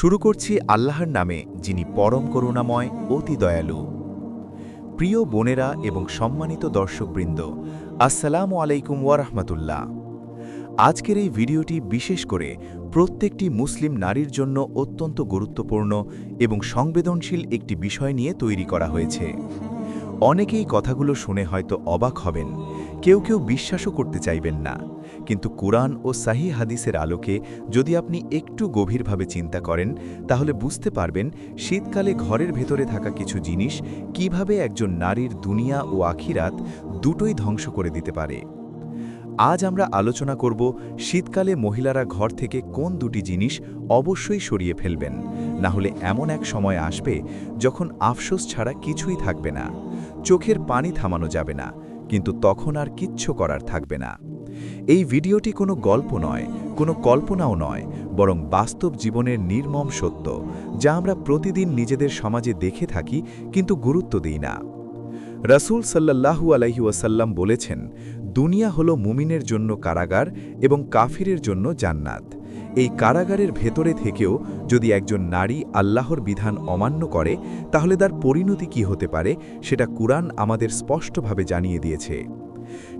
শুরু করছি আল্লাহর নামে, যিনি পরম করুণাময়, অতি দয়ালু। প্রিয় বোনেরা এবং সম্মানিত দর্শকবৃন্দ, আসসালামু আলাইকুম ওয়ারহমতুল্লাহ আজকের এই ভিডিওটি বিশেষ করে প্রত্যেকটি মুসলিম নারীর জন্য অত্যন্ত গুরুত্বপূর্ণ এবং সংবেদনশীল একটি বিষয় নিয়ে তৈরি করা হয়েছে। অনেকেই কথাগুলো শুনে হয়তো অবাক হবেন। কেউ কেউ বিশ্বাসও করতে চাইবেন না। কিন্তু কুরআন ও সাহি হাদিসের আলোকে যদি আপনি একটু গভীরভাবে চিন্তা করেন, তাহলে বুঝতে পারবেন শীতকালে ঘরের ভেতরে থাকা কিছু জিনিস কীভাবে একজন নারীর দুনিয়া ও আখিরাত দুটোই ধ্বংস করে দিতে পারে। আজ আমরা আলোচনা করব শীতকালে মহিলারা ঘর থেকে কোন দুটি জিনিস অবশ্যই সরিয়ে ফেলবেন। না হলে এমন এক সময় আসবে যখন আফসোস ছাড়া কিছুই থাকবে না। চোখের পানি থামানো যাবে না। কিন্তু তখন আর কিচ্ছু করার থাকবে না। এই ভিডিওটি কোনো গল্প নয়, কোনো কল্পনাও নয়, বরং বাস্তব জীবনের নির্মম সত্য, যা আমরা প্রতিদিন নিজেদের সমাজে দেখে থাকি কিন্তু গুরুত্ব দিই না। রাসূল আলাইহি ওয়াসাল্লাম বলেছেন, দুনিয়া হলো মুমিনের জন্য কারাগার এবং কাফিরের জন্য জান্নাত। এই কারাগারের ভেতরে থেকেও যদি একজন নারী আল্লাহর বিধান অমান্য করে, তাহলে তার পরিণতি কি হতে পারে সেটা কুরআন আমাদের স্পষ্টভাবে জানিয়ে দিয়েছে।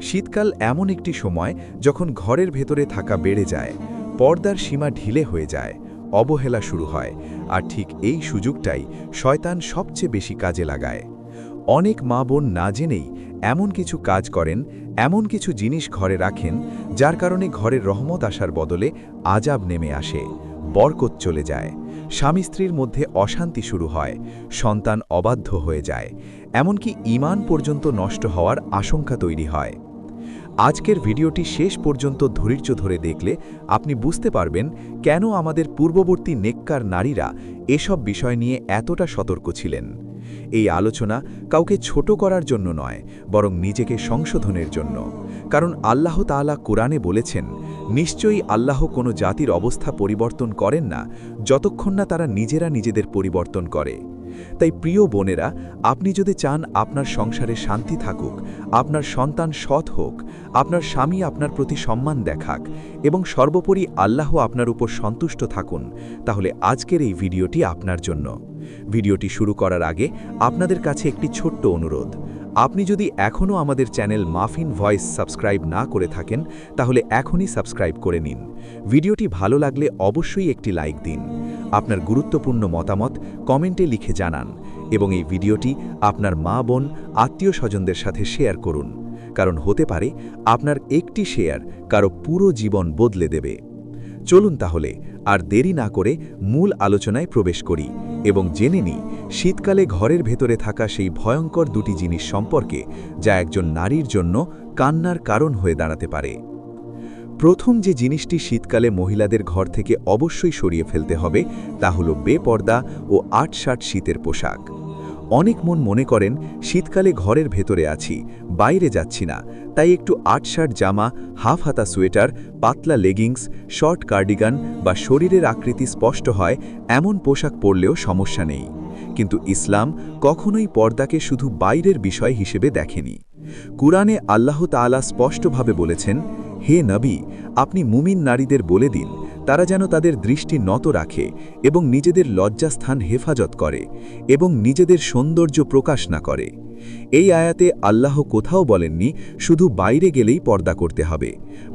শীতকাল এমন একটি সময় যখন ঘরের ভেতরে থাকা বেড়ে যায়, পর্দার সীমা ঢিলে হয়ে যায়, অবহেলা শুরু হয়, আর ঠিক এই সুযোগটাই শয়তান সবচেয়ে বেশি কাজে লাগায়। অনেক মা বোন না জেনেই এমন কিছু কাজ করেন এমন কিছু জিনিস ঘরে রাখেন, যার কারণে ঘরের রহমত আসার বদলে আজাব নেমে আসে, বরকত চলে যায়, স্বামী স্ত্রীর মধ্যে অশান্তি শুরু হয়, সন্তান অবাধ্য হয়ে যায়, এমনকি ইমান পর্যন্ত নষ্ট হওয়ার আশঙ্কা তৈরি হয়। আজকের ভিডিওটি শেষ পর্যন্ত ধৈর্য ধরে দেখলে আপনি বুঝতে পারবেন কেন আমাদের পূর্ববর্তী নেককার নারীরা এসব বিষয় নিয়ে এতটা সতর্ক ছিলেন। এই আলোচনা কাউকে ছোট করার জন্য নয়, বরং নিজেকে সংশোধনের জন্য। কারণ আল্লাহ তালা কোরআনে বলেছেন, নিশ্চয়ই আল্লাহ কোনো জাতির অবস্থা পরিবর্তন করেন না, যতক্ষণ না তারা নিজেরা নিজেদের পরিবর্তন করে। তাই প্রিয় বোনেরা, আপনি যদি চান আপনার সংসারে শান্তি থাকুক, আপনার সন্তান সৎ হোক, আপনার স্বামী আপনার প্রতি সম্মান দেখাক এবং সর্বোপরি আল্লাহ আপনার উপর সন্তুষ্ট থাকুন, তাহলে আজকের এই ভিডিওটি আপনার জন্য। ভিডিওটি শুরু করার আগে আপনাদের কাছে একটি ছোট্ট অনুরোধ। আপনি যদি এখনও আমাদের চ্যানেল মাফিন ভয়েস সাবস্ক্রাইব না করে থাকেন, তাহলে এখনই সাবস্ক্রাইব করে নিন। ভিডিওটি ভালো লাগলে অবশ্যই একটি লাইক দিন। আপনার গুরুত্বপূর্ণ মতামত কমেন্টে লিখে জানান এবং এই ভিডিওটি আপনার মা, বোন, আত্মীয় স্বজনদের সাথে শেয়ার করুন। কারণ হতে পারে আপনার একটি শেয়ার কারও পুরো জীবন বদলে দেবে। চলুন তাহলে আর দেরি না করে মূল আলোচনায় প্রবেশ করি এবং জেনে নিই শীতকালে ঘরের ভেতরে থাকা সেই ভয়ঙ্কর দুটি জিনিস সম্পর্কে যা একজন নারীর জন্য কান্নার কারণ হয়ে দাঁড়াতে পারে। প্রথম যে জিনিসটি শীতকালে মহিলাদের ঘর থেকে অবশ্যই সরিয়ে ফেলতে হবে, তা হল বেপর্দা ও আট ষাট শীতের পোশাক। অনেক মন মনে করেন, শীতকালে ঘরের ভেতরে আছি, বাইরে যাচ্ছি না, তাই একটু আটশাট জামা হাফ হাতা সোয়েটার, পাতলা লেগিংস, শর্ট কার্ডিগান বা শরীরের আকৃতি স্পষ্ট হয়, এমন পোশাক পরলেও সমস্যা নেই। কিন্তু ইসলাম কখনোই পর্দাকে শুধু বাইরের বিষয় হিসেবে দেখেনি। কুরআনে আল্লাহ তাআলা স্পষ্টভাবে বলেছেন হে নবী, আপনি মুমিন নারীদের বলে দিন, তারা যেন তাদের দৃষ্টি নত রাখে এবং নিজেদের লজ্জাস্থান হেফাজত করে এবং নিজেদের সৌন্দর্য প্রকাশ না করে। এই আয়াতে আল্লাহ কোথাও বলেননি, শুধু বাইরে গেলেই পর্দা করতে হবে,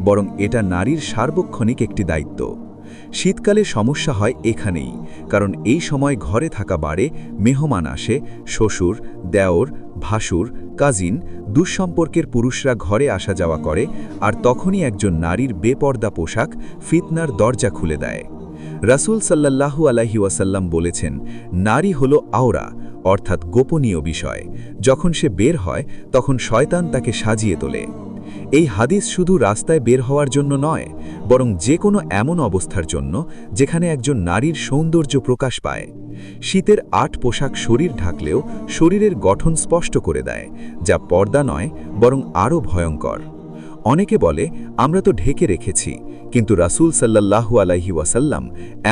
বরং এটা নারীর সার্বক্ষণিক একটি দায়িত্ব। শীতকালে সমস্যা হয় এখানেই, কারণ এই সময় ঘরে থাকা বাড়ে মেহমান আসে, শ্বশুর, দেওর, ভাসুর, কাজিন, দুঃসম্পর্কের পুরুষরা ঘরে আসা যাওয়া করে, আর তখনই একজন নারীর বেপর্দা পোশাক ফিতনার দরজা খুলে দেয়। রাসুল সাল্লাল্লাহু আলাহি ওয়াসাল্লাম বলেছেন, নারী হল আওরা, অর্থাৎ গোপনীয় বিষয়। যখন সে বের হয়, তখন শয়তান তাকে সাজিয়ে তোলে। এই হাদিস শুধু রাস্তায় বের হওয়ার জন্য নয়, বরং যে কোনো এমন অবস্থার জন্য যেখানে একজন নারীর সৌন্দর্য প্রকাশ পায়। শীতের আট পোশাক শরীর ঢাকলেও শরীরের গঠন স্পষ্ট করে দেয়, যা পর্দা নয়, বরং আরও ভয়ঙ্কর। অনেকে বলে, আমরা তো ঢেকে রেখেছি, কিন্তু রাসুল সাল্লাল্লাহু আলাইহি ওয়াসাল্লাম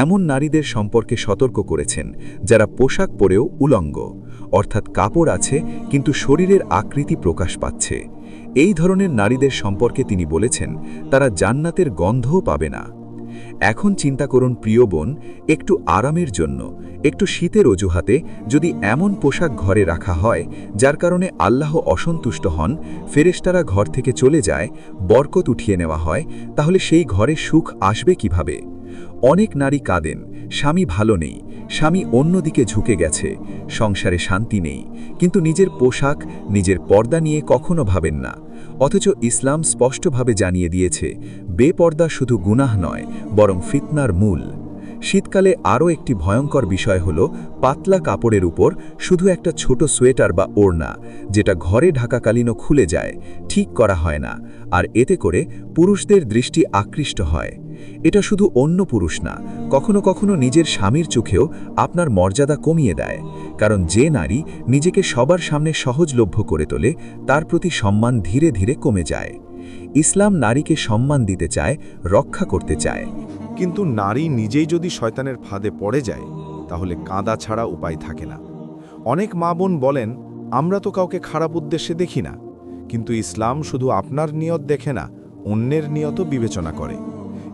এমন নারীদের সম্পর্কে সতর্ক করেছেন, যারা পোশাক পরেও উলঙ্গ। অর্থাৎ কাপড় আছে, কিন্তু শরীরের আকৃতি প্রকাশ পাচ্ছে। এই ধরনের নারীদের সম্পর্কে তিনি বলেছেন, তারা জান্নাতের গন্ধও পাবে না। এখন চিন্তা করুন প্রিয় বোন, একটু আরামের জন্য, একটু শীতের অজুহাতে যদি এমন পোশাক ঘরে রাখা হয়, যার কারণে আল্লাহ অসন্তুষ্ট হন, ফেরেশতারা ঘর থেকে চলে যায়, বরকত উঠিয়ে নেওয়া হয়, তাহলে সেই ঘরে সুখ আসবে কীভাবে? অনেক নারী কাঁদেন, স্বামী ভালো নেই, স্বামী অন্যদিকে ঝুঁকে গেছে, সংসারে শান্তি নেই, কিন্তু নিজের পোশাক, নিজের পর্দা নিয়ে কখনো ভাবেন না। অথচ ইসলাম স্পষ্টভাবে জানিয়ে দিয়েছে, বেপর্দা শুধু গুনাহ নয়, বরং ফিতনার মূল। শীতকালে আরও একটি ভয়ঙ্কর বিষয় হল পাতলা কাপড়ের উপর শুধু একটা ছোট সোয়েটার বা ওড়না, যেটা ঘরে ঢাকাকালীনও খুলে যায়, ঠিক করা হয় না, আর এতে করে পুরুষদের দৃষ্টি আকৃষ্ট হয়। এটা শুধু অন্য পুরুষ না, কখনো কখনো নিজের স্বামীর চোখেও আপনার মর্যাদা কমিয়ে দেয়, কারণ যে নারী নিজেকে সবার সামনে সহজলভ্য করে তোলে, তার প্রতি সম্মান ধীরে ধীরে কমে যায়। ইসলাম নারীকে সম্মান দিতে চায়, রক্ষা করতে চায়। কিন্তু নারী নিজেই যদি শয়তানের ফাঁদে পড়ে যায়, তাহলে কাঁদা ছাড়া উপায় থাকে না। অনেক মা বোন বলেন, আমরা তো কাউকে খারাপ উদ্দেশ্যে দেখি না। কিন্তু ইসলাম শুধু আপনার নিয়ত দেখে না, অন্যের নিয়তও বিবেচনা করে।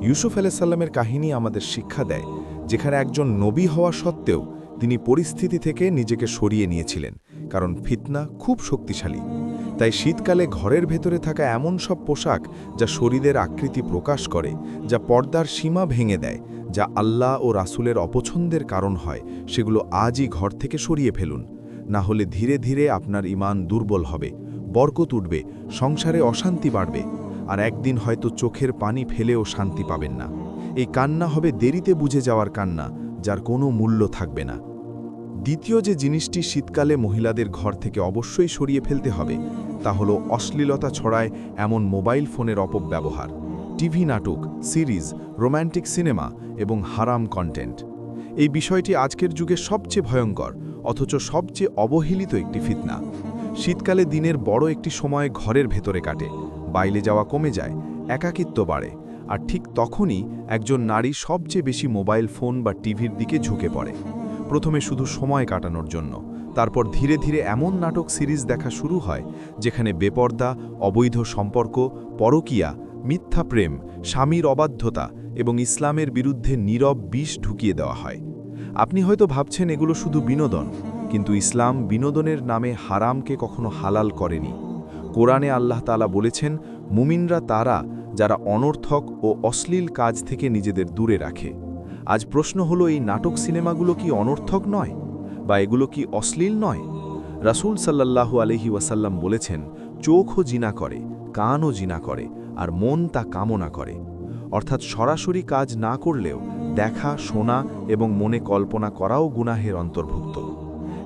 ইউসুফ আলাইসাল্লামের কাহিনী আমাদের শিক্ষা দেয়, যেখানে একজন নবী হওয়া সত্ত্বেও তিনি পরিস্থিতি থেকে নিজেকে সরিয়ে নিয়েছিলেন, কারণ ফিতনা খুব শক্তিশালী। তাই শীতকালে ঘরের ভেতরে থাকা এমন সব পোশাক যা শরীরের আকৃতি প্রকাশ করে, যা পর্দার সীমা ভেঙে দেয়, যা আল্লাহ ও রাসুলের অপছন্দের কারণ হয়, সেগুলো আজই ঘর থেকে সরিয়ে ফেলুন। না হলে ধীরে ধীরে আপনার ইমান দুর্বল হবে, বরকত উঠবে, সংসারে অশান্তি বাড়বে। আর একদিন হয়তো চোখের পানি ফেলেও শান্তি পাবেন না। এই কান্না হবে দেরিতে বুঝে যাওয়ার কান্না, যার কোনো মূল্য থাকবে না। দ্বিতীয় যে জিনিসটি শীতকালে মহিলাদের ঘর থেকে অবশ্যই সরিয়ে ফেলতে হবে, তা হলো অশ্লীলতা ছড়ায় এমন মোবাইল ফোনের অপব্যবহার, টিভি নাটক, সিরিজ, রোম্যান্টিক সিনেমা এবং হারাম কন্টেন্ট। এই বিষয়টি আজকের যুগে সবচেয়ে ভয়ঙ্কর, অথচ সবচেয়ে অবহেলিত একটি ফিতনা। শীতকালে দিনের বড় একটি সময় ঘরের ভেতরে কাটে বাইরে যাওয়া কমে যায়, একাকিত্ব বাড়ে, আর ঠিক তখনই একজন নারী সবচেয়ে বেশি মোবাইল ফোন বা টিভির দিকে ঝুঁকে পড়ে। প্রথমে শুধু সময় কাটানোর জন্য, তারপর ধীরে ধীরে এমন নাটক সিরিজ দেখা শুরু হয়, যেখানে বেপর্দা, অবৈধ সম্পর্ক, পরকিয়া, মিথ্যা প্রেম, স্বামীর অবাধ্যতা এবং ইসলামের বিরুদ্ধে নীরব বিষ ঢুকিয়ে দেওয়া হয়। আপনি হয়তো ভাবছেন এগুলো শুধু বিনোদন, কিন্তু ইসলাম বিনোদনের নামে হারামকে কখনো হালাল করেনি। কোরআনে আল্লাহ তালা বলেছেন, মুমিনরা তারা যারা অনর্থক ও অশ্লীল কাজ থেকে নিজেদের দূরে রাখে। আজ প্রশ্ন হলো, এই নাটক সিনেমাগুলো কি অনর্থক নয় বা এগুলো কি অশ্লীল নয়? রাসুল সাল্লাল্লাহু আলহি ওয়াসাল্লাম বলেছেন চোখও জিনা করে কানও জিনা করে, আর মন তা কামনা করে। অর্থাৎ সরাসরি কাজ না করলেও দেখা, শোনা এবং মনে কল্পনা করাও গুনাহের অন্তর্ভুক্ত।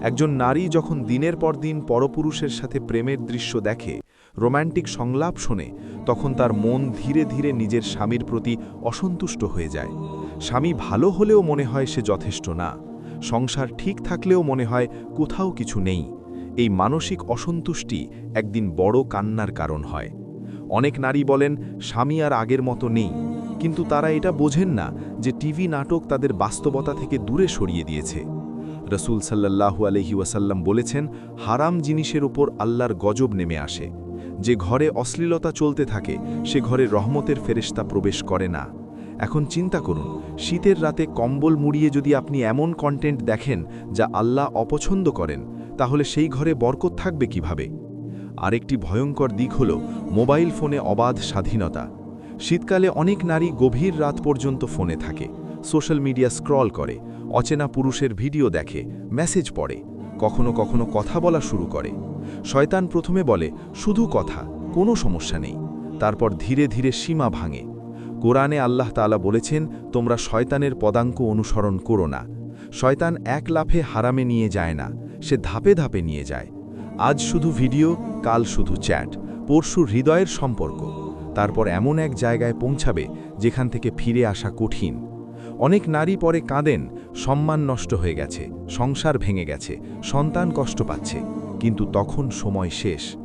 একজন নারী যখন দিনের পর দিন পরপুরুষের সাথে প্রেমের দৃশ্য দেখে রোম্যান্টিক সংলাপ শোনে, তখন তার মন ধীরে ধীরে নিজের স্বামীর প্রতি অসন্তুষ্ট হয়ে যায়। স্বামী ভালো হলেও মনে হয় সে যথেষ্ট না। সংসার ঠিক থাকলেও মনে হয় কোথাও কিছু নেই। এই মানসিক অসন্তুষ্টি একদিন বড় কান্নার কারণ হয়। অনেক নারী বলেন, স্বামী আর আগের মতো নেই। কিন্তু তারা এটা বোঝেন না যে টিভি নাটক তাদের বাস্তবতা থেকে দূরে সরিয়ে দিয়েছে। রসুল সাল্লাহু আলহি ওয়াসাল্লাম বলেছেন, হারাম জিনিসের উপর আল্লাহর গজব নেমে আসে। যে ঘরে অশ্লীলতা চলতে থাকে, সে ঘরে রহমতের ফেরেস্তা প্রবেশ করে না। এখন চিন্তা করুন, শীতের রাতে কম্বল মুড়িয়ে যদি আপনি এমন কন্টেন্ট দেখেন যা আল্লাহ অপছন্দ করেন, তাহলে সেই ঘরে বরকত থাকবে কীভাবে? আরেকটি ভয়ঙ্কর দিক হল মোবাইল ফোনে অবাধ স্বাধীনতা। শীতকালে অনেক নারী গভীর রাত পর্যন্ত ফোনে থাকে, সোশ্যাল মিডিয়া স্ক্রল করে। অচেনা পুরুষের ভিডিও দেখে, মেসেজ পড়ে, কখনো কখনো কথা বলা শুরু করে। শয়তান প্রথমে বলে, শুধু কথা, কোনো সমস্যা নেই। তারপর ধীরে ধীরে সীমা ভাঙে। কোরআনে আল্লাহ তালা বলেছেন, তোমরা শয়তানের পদাঙ্ক অনুসরণ করো না। শয়তান এক লাফে হারামে নিয়ে যায় না, সে ধাপে ধাপে নিয়ে যায়। আজ শুধু ভিডিও, কাল শুধু চ্যাট, পরশু হৃদয়ের সম্পর্ক। তারপর এমন এক জায়গায় পৌঁছাবে, যেখান থেকে ফিরে আসা কঠিন। অনেক নারী পরে কাঁদেন, সম্মান নষ্ট হয়ে গেছে, সংসার ভেঙে গেছে, সন্তান কষ্ট পাচ্ছে। কিন্তু তখন সময় শেষ।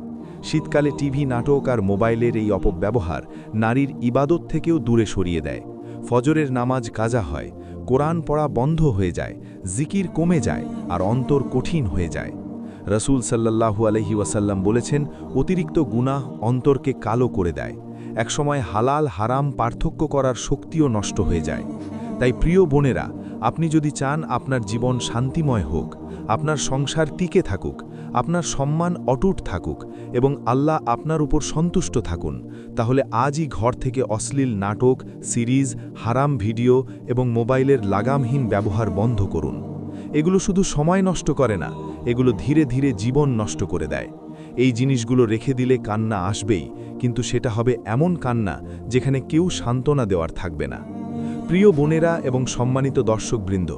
শীতকালে টিভি, নাটক আর মোবাইলের এই অপব্যবহার নারীর ইবাদত থেকেও দূরে সরিয়ে দেয়। ফজরের নামাজ কাজা হয়, কোরআন পড়া বন্ধ হয়ে যায়, জিকির কমে যায় আর অন্তর কঠিন হয়ে যায়। রসুল সাল্লাহু আলহি ওয়াসাল্লাম বলেছেন, অতিরিক্ত গুনাহ অন্তরকে কালো করে দেয়। একসময় হালাল, হারাম পার্থক্য করার শক্তিও নষ্ট হয়ে যায়। তাই প্রিয় বোনেরা, আপনি যদি চান আপনার জীবন শান্তিময় হোক, আপনার সংসার টিকে থাকুক, আপনার সম্মান অটুট থাকুক এবং আল্লাহ আপনার উপর সন্তুষ্ট থাকুন, তাহলে আজই ঘর থেকে অশ্লীল নাটক, সিরিজ, হারাম ভিডিও এবং মোবাইলের লাগামহীন ব্যবহার বন্ধ করুন। এগুলো শুধু সময় নষ্ট করে না, এগুলো ধীরে ধীরে জীবন নষ্ট করে দেয়। এই জিনিসগুলো রেখে দিলে কান্না আসবেই, কিন্তু সেটা হবে এমন কান্না যেখানে কেউ সান্ত্বনা দেওয়ার থাকবে না। প্রিয় বোনেরা এবং সম্মানিত দর্শকবৃন্দ,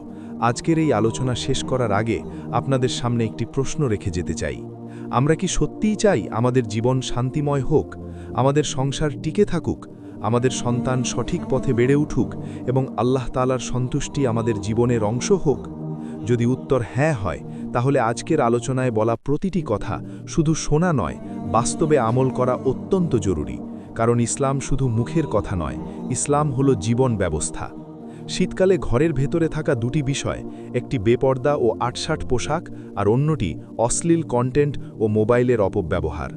আজকের এই আলোচনা শেষ করার আগে আপনাদের সামনে একটি প্রশ্ন রেখে যেতে চাই। আমরা কি সত্যিই চাই আমাদের জীবন শান্তিময় হোক, আমাদের সংসার টিকে থাকুক, আমাদের সন্তান সঠিক পথে বেড়ে উঠুক এবং আল্লাহ তালার সন্তুষ্টি আমাদের জীবনের অংশ হোক? যদি উত্তর হ্যাঁ হয়, তাহলে আজকের আলোচনায় বলা প্রতিটি কথা শুধু শোনা নয়, বাস্তবে আমল করা অত্যন্ত জরুরি। কারণ ইসলাম শুধু মুখের কথা নয়, ইসলাম হলো জীবন ব্যবস্থা। শীতকালে ঘরের ভেতরে থাকা দুটি বিষয়, একটি বেপর্দা ও আটসাট পোশাক আর অন্যটি অশ্লীল কন্টেন্ট ও মোবাইলের অপব্যবহার।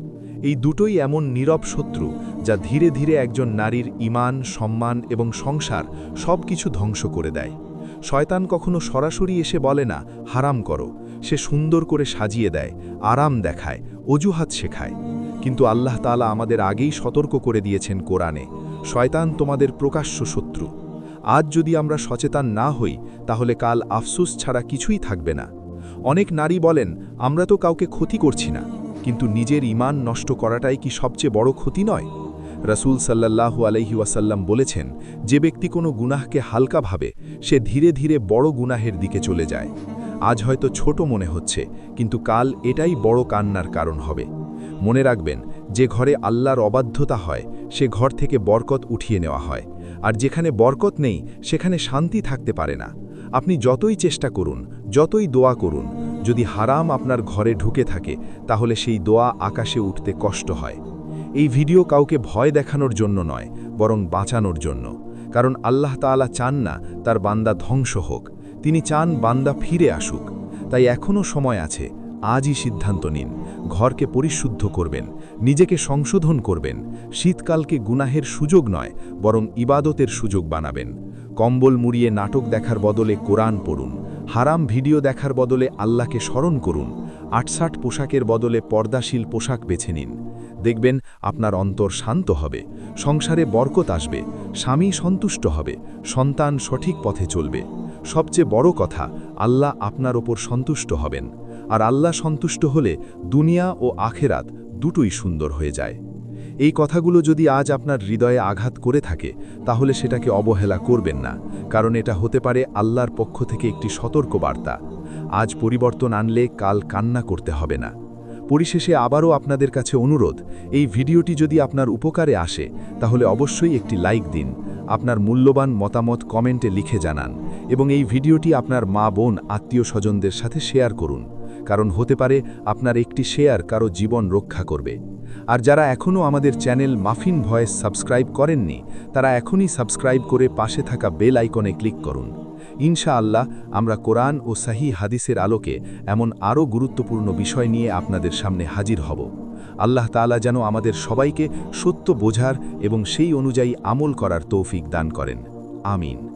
এই দুটোই এমন নীরব শত্রু যা ধীরে ধীরে একজন নারীর ইমান সম্মান এবং সংসার সব কিছু ধ্বংস করে দেয়। শয়তান কখনো সরাসরি এসে বলে না, হারাম করো। সে সুন্দর করে সাজিয়ে দেয়, আরাম দেখায়, অজুহাত শেখায়। কিন্তু আল্লাহ তালা আমাদের আগেই সতর্ক করে দিয়েছেন কোরআনে, শয়তান তোমাদের প্রকাশ্য শত্রু। আজ যদি আমরা সচেতন না হই, তাহলে কাল আফসুস ছাড়া কিছুই থাকবে না। অনেক নারী বলেন, আমরা তো কাউকে ক্ষতি করছি না, কিন্তু নিজের ইমান নষ্ট করাটাই কি সবচেয়ে বড় ক্ষতি নয়? রসুল সাল্লাল্লাহু আলহি ওয়াসাল্লাম বলেছেন, যে ব্যক্তি কোনো গুনাহকে হালকা ভাবে, সে ধীরে ধীরে বড় গুনাহের দিকে চলে যায়। আজ হয়তো ছোট মনে হচ্ছে, কিন্তু কাল এটাই বড় কান্নার কারণ হবে। মনে রাখবেন, যে ঘরে আল্লাহর অবাধ্যতা হয়, সে ঘর থেকে বরকত উঠিয়ে নেওয়া হয়। আর যেখানে বরকত নেই, সেখানে শান্তি থাকতে পারে না। আপনি যতই চেষ্টা করুন, যতই দোয়া করুন, যদি হারাম আপনার ঘরে ঢুকে থাকে, তাহলে সেই দোয়া আকাশে উঠতে কষ্ট হয়। এই ভিডিও কাউকে ভয় দেখানোর জন্য নয়, বরং বাঁচানোর জন্য। কারণ আল্লাহ তাআলা চান না তার বান্দা ধ্বংস হোক। তিনি চান বান্দা ফিরে আসুক। তাই এখনও সময় আছে আজই সিদ্ধান্ত নিন। ঘরকে পরিশুদ্ধ করবেন, নিজেকে সংশোধন করবেন। শীতকালকে গুনাহের সুযোগ নয়, বরং ইবাদতের সুযোগ বানাবেন। কম্বল মুড়িয়ে নাটক দেখার বদলে কোরআন পড়ুন। হারাম ভিডিও দেখার বদলে আল্লাহকে স্মরণ করুন। আটসাট পোশাকের বদলে পর্দাশীল পোশাক বেছে নিন। দেখবেন আপনার অন্তর শান্ত হবে, সংসারে বরকত আসবে, স্বামী সন্তুষ্ট হবে, সন্তান সঠিক পথে চলবে। সবচেয়ে বড় কথা, আল্লাহ আপনার ওপর সন্তুষ্ট হবেন। আর আল্লাহ সন্তুষ্ট হলে দুনিয়া ও আখেরাত দুটোই সুন্দর হয়ে যায়। এই কথাগুলো যদি আজ আপনার হৃদয়ে আঘাত করে থাকে, তাহলে সেটাকে অবহেলা করবেন না, কারণ এটা হতে পারে আল্লাহর পক্ষ থেকে একটি সতর্ক বার্তা আজ পরিবর্তন আনলে কাল কান্না করতে হবে না। পরিশেষে আবারও আপনাদের কাছে অনুরোধ, এই ভিডিওটি যদি আপনার উপকারে আসে, তাহলে অবশ্যই একটি লাইক দিন, আপনার মূল্যবান মতামত কমেন্টে লিখে জানান, এবং এই ভিডিওটি আপনার মা বোন, আত্মীয় স্বজনদের সাথে শেয়ার করুন। কারণ হতে পারে আপনার একটি শেয়ার কারও জীবন রক্ষা করবে। আর যারা এখনও আমাদের চ্যানেল মাফিন ভয়েস সাবস্ক্রাইব করেননি, তারা এখনই সাবস্ক্রাইব করে পাশে থাকা বেল আইকনে ক্লিক করুন। ইনশা আল্লাহ আমরা কোরআন ও সাহি হাদিসের আলোকে এমন আরও গুরুত্বপূর্ণ বিষয় নিয়ে আপনাদের সামনে হাজির হব। আল্লাহ তাআলা যেন আমাদের সবাইকে সত্য বোঝার এবং সেই অনুযায়ী আমল করার তৌফিক দান করেন। আমিন।